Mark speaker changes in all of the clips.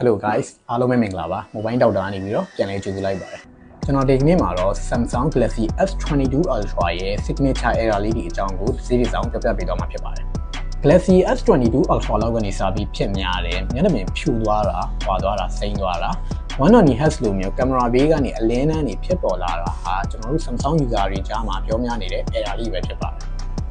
Speaker 1: Hello guys အားလုံးပဲမင်္ဂလာပါ Mobile Doctor ကနေပြီးတော့ပြန်လည်ကြိုဆိုလိုက်ပါတယ်ကျွန်တော်ဒီကနေ့မှာတော့ Samsung Galaxy S22 Ultra ရဲ့ signature error လေးတွေအကြောင်းကိုဒီစီးဆောင်ပြပြပေးတော့မှာဖြစ်ပါတယ် Galaxy S22 Ultra လောက်ကနေစပြီးဖြစ်များတယ်မျက်နှာပြင်ဖြူသွားတာဟွာသွားတာစိမ့်သွားတာ120 Hz လိုမျိုးကင်မရာဘေးကနေအလင်းတန်းနေဖြစ်ပေါ်လာတာဟာကျွန်တော်တို့ Samsung user တွေကြားမှာပြောများနေတဲ့ error လေးပဲဖြစ်ပါတယ်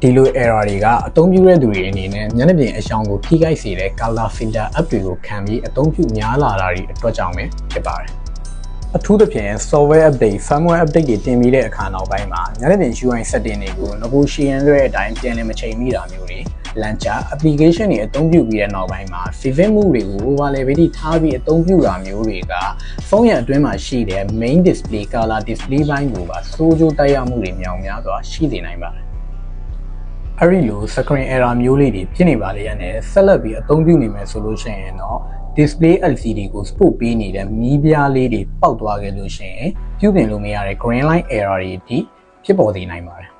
Speaker 1: ဒီလို error တွေကအသုံးပြုတဲ့သူတွေအနေနဲ့မျက်နှာပြင်အရှောင်ကိုထိခိုက်စေတဲ့ color filter app တွေကိုခံပြီးအသုံးပြုများလာတာတွေအတွက်ကြောင့်ပဲဖြစ်ပါတယ်အထူးသဖြင့် software update firmware update တွေတင်ပြီးတဲ့အခါနောက်ပိုင်းမှာမျက်နှာပြင် UI setting တွေကိုငကိုရှီယန်တွေအတိုင်းပြန်လည်မချိန်မိတာမျိုးတွေ launcher application တွေအသုံးပြုပြီးတဲ့နောက်ပိုင်းမှာ vivid မှုတွေကို overlay ထားပြီးအသုံးပြုတာမျိုးတွေကဖုန်းရဲ့အတွင်းမှာရှိတဲ့ main display color display ဘိုင်းကိုပါစိုးကျိုးတိုက်ရောက်မှုတွေမြောင်များစွာရှိနေနိုင်ပါတယ် အဲ့ဒီလို screen error မျိုးလေးတွေဖြစ်နေပါလေရနဲ့ဆက်လက်ပြီးအသုံးပြုနေမယ်ဆိုလို့ရှိရင်တော့ display LCD ကို spot ပေးနေတဲ့မီးပြားလေးတွေပောက်သွားခဲ့လို့ရှိရင်ပြုပြင်လို့မရတဲ့ green line error တွေအထိဖြစ်ပေါ်နေနိုင်ပါတယ်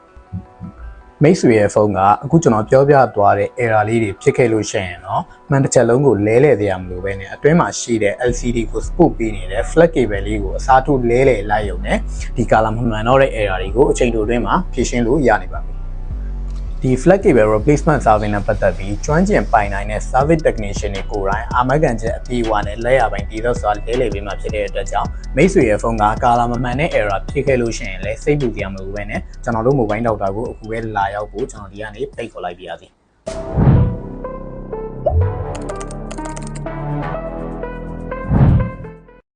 Speaker 1: မိတ်ဆွေရဲ့ဖုန်းကအခုကျွန်တော်ပြောပြသွားတဲ့ error လေးတွေဖြစ်ခဲ့လို့ရှိရင်တော့မှန်တစ်ချက်လုံးကိုလဲလှယ်သေးရမလို့ပဲねအတွင်းမှာရှိတဲ့ LCD ကို spot ပေးနေတဲ့ flat cable လေးကိုအစားထိုးလဲလှယ်လိုက်ရုံနဲ့ဒီ color မမှန်တော့တဲ့ error တွေကိုအချိန်တိုအတွင်းမှာဖြေရှင်းလို့ရနေပါပြီ ဒီ flat cable replacement service နဲ့ပတ်သက်ပြီးကျွမ်းကျင်ပိုင်နိုင်တဲ့ service technician တွေကိုယ်တိုင်အာမခံချက်အပြည့်အဝနဲ့လက်ရပိုင်းတည်တော့စွာလဲလှယ်ပေးမှဖြစ်တဲ့အတွက်ကြောင့်မိတ်ဆွေရဲ့ဖုန်းကကာလာမမှန်တဲ့ error ဖြစ်ခဲ့လို့ရှိရင်လည်းစိတ်ပူစရာမလိုပဲနဲ့ကျွန်တော်တို့ mobile doctor ကိုအခုပဲလာရောက်ဖို့ကျွန်တော်ဒီကနေဖိတ်ခေါ်လိုက်ပါရစေ